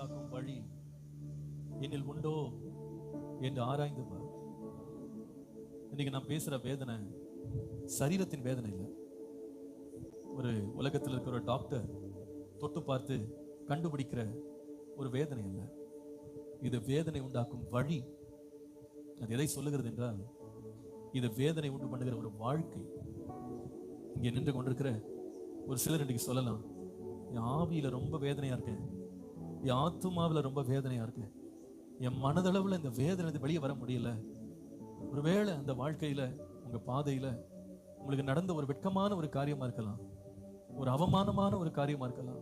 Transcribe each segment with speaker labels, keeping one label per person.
Speaker 1: உண்டாக்கும் வழி என்னில் உண்டோ என்று ஆராய்ந்து பார் இன்னைக்கு நான் பேசுற வேதனை சரீரத்தின் வேதனை இல்லை. ஒரு உலகத்தில் இருக்கிற ஒரு டாக்டர் தொட்டு பார்த்து கண்டுபிடிக்கிற ஒரு வேதனை அல்ல இது வேதனை உண்டாக்கும் வழி. அது எதை சொல்லுகிறது என்றால் இது வேதனை உண்டு பண்ணுகிற ஒரு வாழ்க்கை. இங்கே நின்று கொண்டிருக்கிற ஒரு சிலர் இன்னைக்கு சொல்லலாம் என் ஆவியில ரொம்ப வேதனையா இருக்கேன். என் ஆத்மாவில் ரொம்ப வேதனையா இருக்கு. என் மனதளவில் இந்த வேதனை வெளியே வர முடியல. ஒருவேளை அந்த வாழ்க்கையில உங்க பாதையில உங்களுக்கு நடந்த ஒரு வெட்கமான ஒரு காரியமா இருக்கலாம். ஒரு அவமானமான ஒரு காரியமா இருக்கலாம்.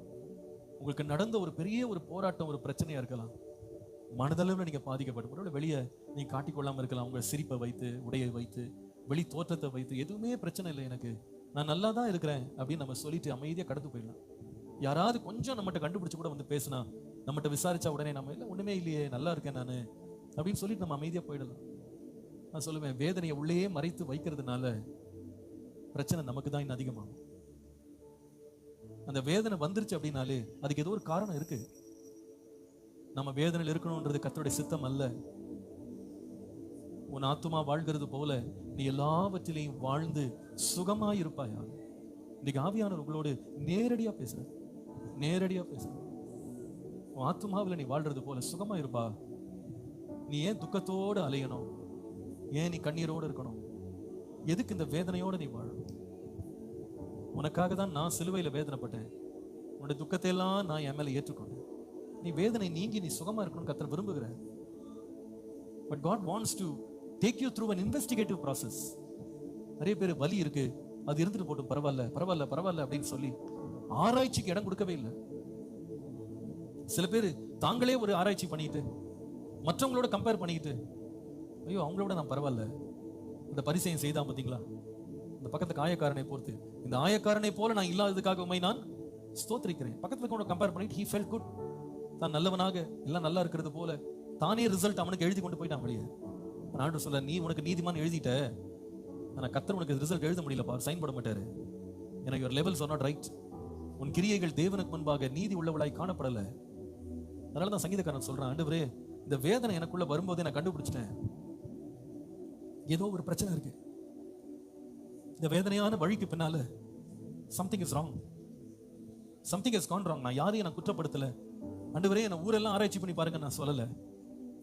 Speaker 1: உங்களுக்கு நடந்த ஒரு பெரிய ஒரு போராட்டம் ஒரு பிரச்சனையா இருக்கலாம். மனதளவில் நீங்க பாதிக்கப்படும். ஒருவேளை வெளியே நீங்க காட்டிக்கொள்ளாம இருக்கலாம். உங்க சிரிப்பை வைத்து உடையை வைத்து வெளி தோற்றத்தை வைத்து எதுவுமே பிரச்சனை இல்லை எனக்கு. நான் நல்லா தான் இருக்கிறேன் அப்படின்னு நம்ம சொல்லிட்டு அமைதியா கடந்து போயிடலாம். யாராவது கொஞ்சம் நம்மகிட்ட கண்டுபிடிச்சு கூட வந்து பேசினா நம்மகிட்ட விசாரிச்சா உடனே நம்ம இல்லை ஒண்ணுமே இல்லையே நல்லா இருக்கேன் நான் அப்படின்னு சொல்லிட்டு நம்ம அமைதியா போயிடலாம். நான் சொல்லுவேன் வேதனையை உள்ளேயே மறைத்து வைக்கிறதுனால பிரச்சனை நமக்கு தான் இன்னும் அதிகமாகும். அந்த வேதனை வந்துருச்சு அப்படின்னாலே அதுக்கு ஏதோ ஒரு காரணம் இருக்கு. நம்ம வேதனையில் இருக்கணும்ன்றது கர்த்தருடைய சித்தம் அல்ல. உன் ஆத்துமா வாழ்கிறது போல நீ எல்லாவற்றிலையும் வாழ்ந்து சுகமாயிருப்பாயா இன்னைக்கு ஆவியானவர் உங்களோடு நேரடியா பேசுற நேரடியா பேச. உன் ஆத்துமாவில் நீ வாழ்றது போல சுகமா இருப்பா. நீ ஏன் துக்கத்தோடு அலையணும்? ஏன் நீ கண்ணீரோடு இருக்கணும்? எதுக்கு இந்த வேதனையோட நீ வாழணும்? உனக்காக தான் நான் சிலுவையில் வேதனைப்பட்டேன். உன்னுடைய துக்கத்தை எல்லாம் நான் என் மேல ஏற்றுக்கொண்டேன். நீ வேதனை நீங்கி நீ சுகமா இருக்கணும்னு கத்தர் விரும்புகிற but God wants to take you through an investigative process நிறைய பேர் வலி இருக்கு. அது இருந்துட்டு போட்டும். பரவாயில்ல பரவாயில்ல பரவாயில்ல அப்படின்னு சொல்லி ஆராய்ச்சிக்கு இடம் கொடுக்கவே இல்லை. சில பேர் தாங்களே ஒரு ஆராய்ச்சி பண்ணிட்டு மற்றவங்களோட கம்பேர் பண்ணிக்கிட்டு ஐயோ அவங்களோட நான் பரவாயில்ல. இந்த பரிசையும் செய்தான் பார்த்தீங்களா? இந்த பக்கத்துக்கு ஆயக்காரனை பொறுத்து. இந்த ஆயக்காரனை போல நான் இல்லாததுக்காக உண்மை நான் ஸ்தோத்திரிக்கிறேன். பக்கத்துல கூட கம்பேர் பண்ணிட்டு ஹீ ஃபெல் குட் தான் நல்லவனாக எல்லாம் நல்லா இருக்கிறது போல தானே ரிசல்ட் அவனுக்கு எழுதி கொண்டு போயிட்டான் வெளியே. நான் சொல்ல நீ உனக்கு நீதிமான் எழுதிட்ட. ஆனால் கத்தர் உனக்கு ரிசல்ட் எழுத முடியலப்பா சைன் போட மாட்டாரு. எனக்கு ஒரு லெவல்ஸ் ஆர் நாட் ரைட் உன் கிரியைகள் தேவனுக்கு முன்பாக நீதி உள்ளவளாய் காணப்படல. அதனால தான் சங்கீதக்காரன் சொல்றான் ஆண்டவரே இந்த வேதனை எனக்குள்ள வரும்போதே நான் கண்டுபிடிச்சிட்டேன். ஏதோ ஒரு பிரச்சனை இருக்கு. இந்த வேதனையான வழிக்கு பின்னால something is wrong something is gone wrong நான் யாரையும் நான் குற்றப்படுத்தல. ஆண்டவரே என்ன ஊரெல்லாம் ஆராய்ச்சி பண்ணி பாருங்க நான் சொல்லல.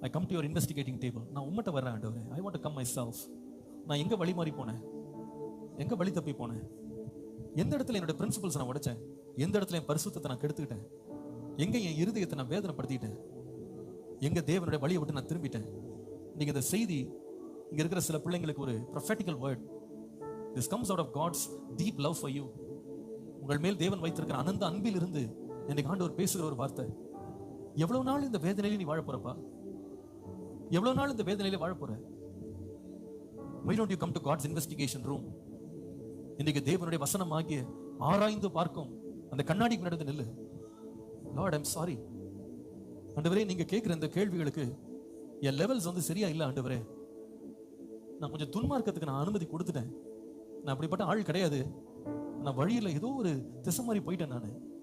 Speaker 1: I come to your investigating table நான் உம்மட்ட வர்றேன் ஆண்டவரே. I want come my self நான் எங்க வழி மாறி போனேன்? எங்க வழி தப்பி போனேன்? எந்த இடத்துல என்னோட பிரின்சிபல்ஸ் நான் உடைச்சேன்? எந்த இடத்துல என் பரிசுத்தத்தை நான் கெடுத்துக்கிட்டேன்? எங்க என் இருதயத்தை நான் வேதனைப்படுத்திக்கிட்டேன்? எங்க தேவனுடைய வழியை விட்டு நான் திரும்பிட்டேன்? நீங்க இந்த செய்தி இங்க இருக்கிற சில பிள்ளைங்களுக்கு ஒரு prophetical word this comes out of God's deep love for you உங்கள் மேல் தேவன் வைத்திருக்கிற அனந்த அன்பில் இருந்து எனக்கு ஆண்டவர் பேசுகிற ஒரு வார்த்தை. எவ்வளவு நாள் இந்த வேதனையில நீ வாழ போறப்பா? எவ்வளவு நாள் இந்த வேதனையில வாழ போற? My don't you come to God's investigation room இன்னைக்கு தேவனுடைய வசனம் ஆகிய ஆராய்ந்து பார்க்கும் அந்த கண்ணாடிக்கு நடந்து நில்லு. லார்ட் ஐம் சாரி ஆண்டவரே நீங்க கேட்குற இந்த கேள்விகளுக்கு என் லெவல்ஸ் வந்து சரியா இல்லை ஆண்டவரே. நான் கொஞ்சம் துன்மார்க்கத்துக்கு நான் அனுமதி கொடுத்துட்டேன். நான் அப்படிப்பட்ட ஆள் கிடையாது. நான் வழியில் ஏதோ ஒரு திசை மாதிரி போயிட்டேன் நான்.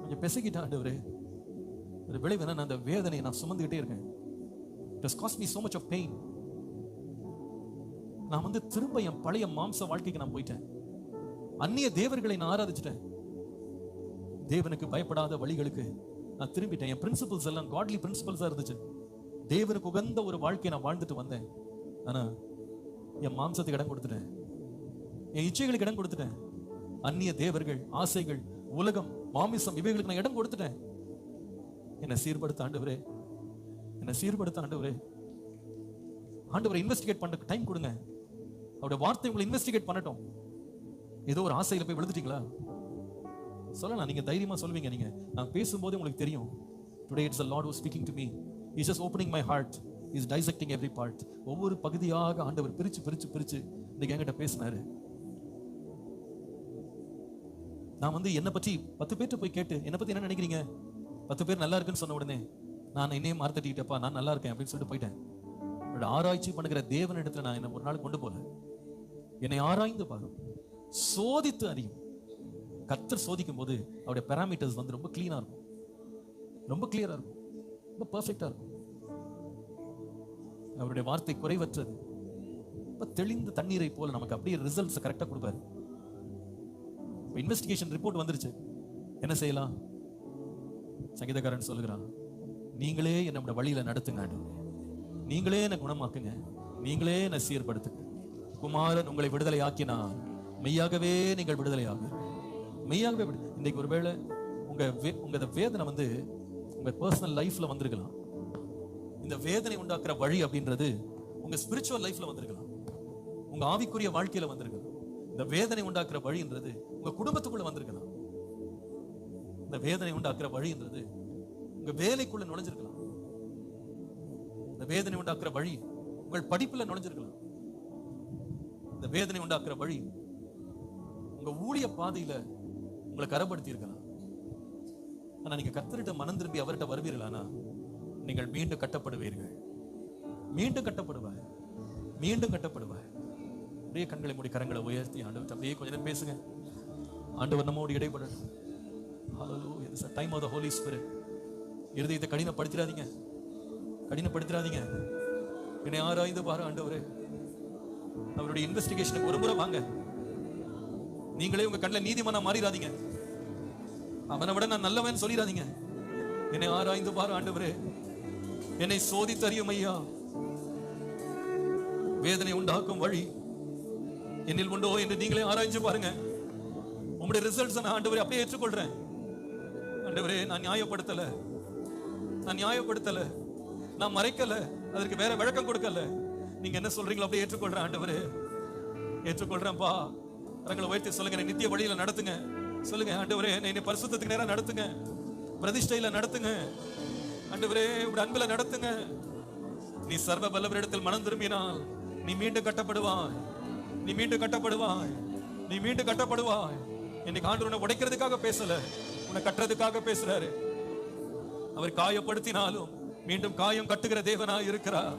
Speaker 1: கொஞ்சம் பெசகிட்டேன் ஆண்டவரே. ஒரு விளைவு நான் அந்த வேதனையை நான் சுமந்துக்கிட்டே இருக்கேன். It cost me so much of pain நான் வந்து திரும்ப என் பழைய மாம்ச வாழ்க்கைக்கு நான் போயிட்டேன். அந்நிய தேவர்களை நான் ஆராதிச்சிட்டேன். தேவனுக்கு பயப்படாத வழிகளுக்கு நான் திரும்பிட்டேன். என் பிரின்சிபல்ஸ் எல்லாம் காட்லி பிரின்சிபல்ஸாக இருந்துச்சு. தேவனுக்கு உகந்த ஒரு வாழ்க்கையை நான் வாழ்ந்துட்டு வந்தேன். ஆனா என் மாம்சத்துக்கு இடம் கொடுத்துட்டேன். என் இச்சைகளுக்கு இடம் கொடுத்துட்டேன். அந்நிய தேவர்கள் ஆசைகள் உலகம் மாமிசம் இவைகளுக்கு நான் இடம் கொடுத்துட்டேன். என்னை சீர்படுத்த ஆண்டவரே. என்னை சீர்படுத்த ஆண்டவரே. ஆண்டவரை இன்வெஸ்டிகேட் பண்ண டைம் கொடுங்க. அவருடைய வார்த்தை உங்களை இன்வெஸ்டிகேட் பண்ணட்டும். ஏதோ ஒரு ஆசையில போய் விழுந்துட்டீங்களா? சொல்லலாம் நீங்க தைரியமா சொல்லுவீங்க நீங்க. நான் பேசும்போது உங்களுக்கு தெரியும். Today it's a Lord who speaking to me is just opening my heart is dissecting every part ஒவ்வொரு பகுதியாக ஆண்டவர் பிரிச்சு பிரிச்சு பிரிச்சு இன்னைக்கு என்கிட்ட பேசினாரு. நான் வந்து என்னை பற்றி பத்து பேர்ட்ட போய் கேட்டு என்னை பத்தி என்ன நினைக்கிறீங்க? பத்து பேர் நல்லா இருக்குன்னு சொன்ன உடனே நான் என்னையே மார்த்தட்டிக்கிட்டப்பா நான் நல்லா இருக்கேன் அப்படின்னு சொல்லிட்டு போயிட்டேன். என்னோட ஆராய்ச்சி பண்ணுகிற தேவனிடத்துல நான் என்ன ஒரு நாள் கொண்டு போல. என்னை ஆராய்ந்து பாரும். சோதித்து அறியும். கத்தர் சோதிக்கும் போது அவருடைய பேராமீட்டர்ஸ் வந்து ரொம்ப க்ளீனாக இருக்கும். ரொம்ப கிளியராக இருக்கும். ரொம்ப பர்ஃபெக்டாக இருக்கும். அவருடைய வார்த்தை குறைவற்றது. ரொம்ப தெளிந்த தண்ணீரை போல நமக்கு அப்படியே ரிசல்ட்ஸ் கரெக்டாக கொடுப்பாரு. இன்வெஸ்டிகேஷன் ரிப்போர்ட் வந்துருச்சு. என்ன செய்யலாம்? சங்கீதக்காரன் சொல்லுகிறான் நீங்களே என்னோட வழியில் நடத்துங்க நீங்களே என்னை குணமாக்குங்க. நீங்களே என்னை சீர்படுத்துங்க. குமாரன் உங்களை விடுதலை ஆக்கினா மெய்யாகவே நீங்கள் விடுதலை ஆகுங்க மெய்யாகவே அப்படி. இன்னைக்கு ஒருவேளை உங்க வே- உங்க வேதனை வந்து உங்க பர்சனல் லைஃப்ல வந்திருக்கலாம். இந்த வேதனை உண்டாக்குற வழி அப்படின்றது உங்க ஸ்பிரிச்சுவல் லைஃப்ல வந்திருக்கலாம். உங்க ஆவிக்குரிய வாழ்க்கையில வந்திருக்கலாம். இந்த வேதனை உண்டாக்குற வழின்றது உங்க குடும்பத்துக்குள்ள வந்திருக்கலாம். இந்த வேதனை உண்டாக்குற வழின்றது உங்க வேலைக்குள்ள நுழைஞ்சிருக்கலாம். இந்த வேதனை உண்டாக்குற வழி உங்கள் படிப்புல நுழைஞ்சிருக்கலாம். இந்த வேதனை உண்டாக்குற வழி உங்க ஊழிய பாதையில உங்களை கரப்படுத்தி இருக்கலாம் ஆனா நீங்க கத்தரிட்ட மனம் திரும்பி அவர்கிட்ட வருவீர்களானா? நீங்கள் மீண்டும் கட்டப்படுவீர்கள். மீண்டும் கட்டப்படுவாய். மீண்டும் கட்டப்படுவாய். அப்படியே கண்களை மூடி கரங்களை உயர்த்தி ஆண்டவர் அப்படியே கொஞ்ச நேரம் பேசுங்க. ஆண்டவர் நம்மோடு இடைப்படணும் time of the Holy Spirit the இதை இருதயத்தை கடினப்படுத்திடாதீங்க. கடினப்படுத்திடாதீங்க. என்னை ஆராய்ந்து பாரு ஆண்டவரே. அவருடைய இன்வெஸ்டிகேஷனுக்கு ஒரு முறை வாங்க. நீங்களே உங்க கண்ணில் நீதிமானா மாறிடாதீங்க. அவனை விட நான் நல்லவன் சொல்லிடாதீங்க. என்னை ஆராய்ந்து பாரு ஆண்டவரே. என்னை சோதித்தறியும் ஐயா. வேதனை உண்டாக்கும் வழி என்னில் உண்டோ என்று நீங்களே ஆராய்ஞ்சு பாருங்க. உங்களுடைய ரிசல்ட்ஸ் நான் ஆண்டவரே அப்படியே ஏற்றுக்கொள்றேன். ஆண்டவரே நான் நியாயப்படுத்தல. நான் நியாயப்படுத்தல. நான் மறைக்கல. அதற்கு வேற விளக்கம் கொடுக்கல. நீங்க என்ன சொல்றீங்களோ அப்படியே ஏற்றுக்கொள்றேன் ஆண்டவரே. ஏற்றுக்கொள்றேன்ப்பா. கரங்களை உயர்த்தி சொல்லுங்க நித்திய வழியில நடத்துங்க. சொல்லுங்க ஆண்டவரே என்னை பரிசுத்தத்துக்கு நேரம் நடத்துங்க. பிரதிஷ்டையில நடத்துங்க. ஆண்டவரே உடைய அன்புல நடத்துங்க. நீ சர்வ பல்லவரிடத்தில் மனம் திரும்பினால் நீ மீண்டும் கட்டப்படுவாய். நீ மீண்டும் கட்டப்படுவாய். நீ மீண்டும் கட்டப்படுவாய். இன்னைக்கு ஆண்டு உன்னை உடைக்கிறதுக்காக பேசல உன்னை கட்டுறதுக்காக பேசுறாரு. அவர் காயப்படுத்தினாலும் மீண்டும் காயம் கட்டுகிற தேவனாய் இருக்கிறார்.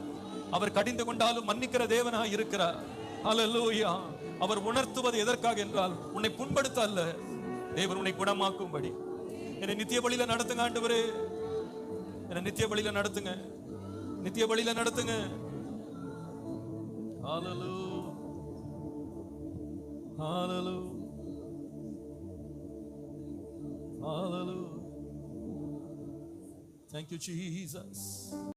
Speaker 1: அவர் கடிந்து கொண்டாலும் மன்னிக்கிற தேவனாய் இருக்கிறார். அலலூயா அவர் உணர்த்துவது எதற்காக என்றால் உன்னை புண்படுத்த அல்ல. தேவன் உன்னை குணமாக்கும்படி. என்னை நித்திய வழியில நடத்துங்க ஆண்டவரே. என்னை நித்திய வழியில நடத்துங்க. நித்திய வழியில நடத்துங்க. ஹalleluya ஹalleluya ஹalleluya Thank you, Jesus.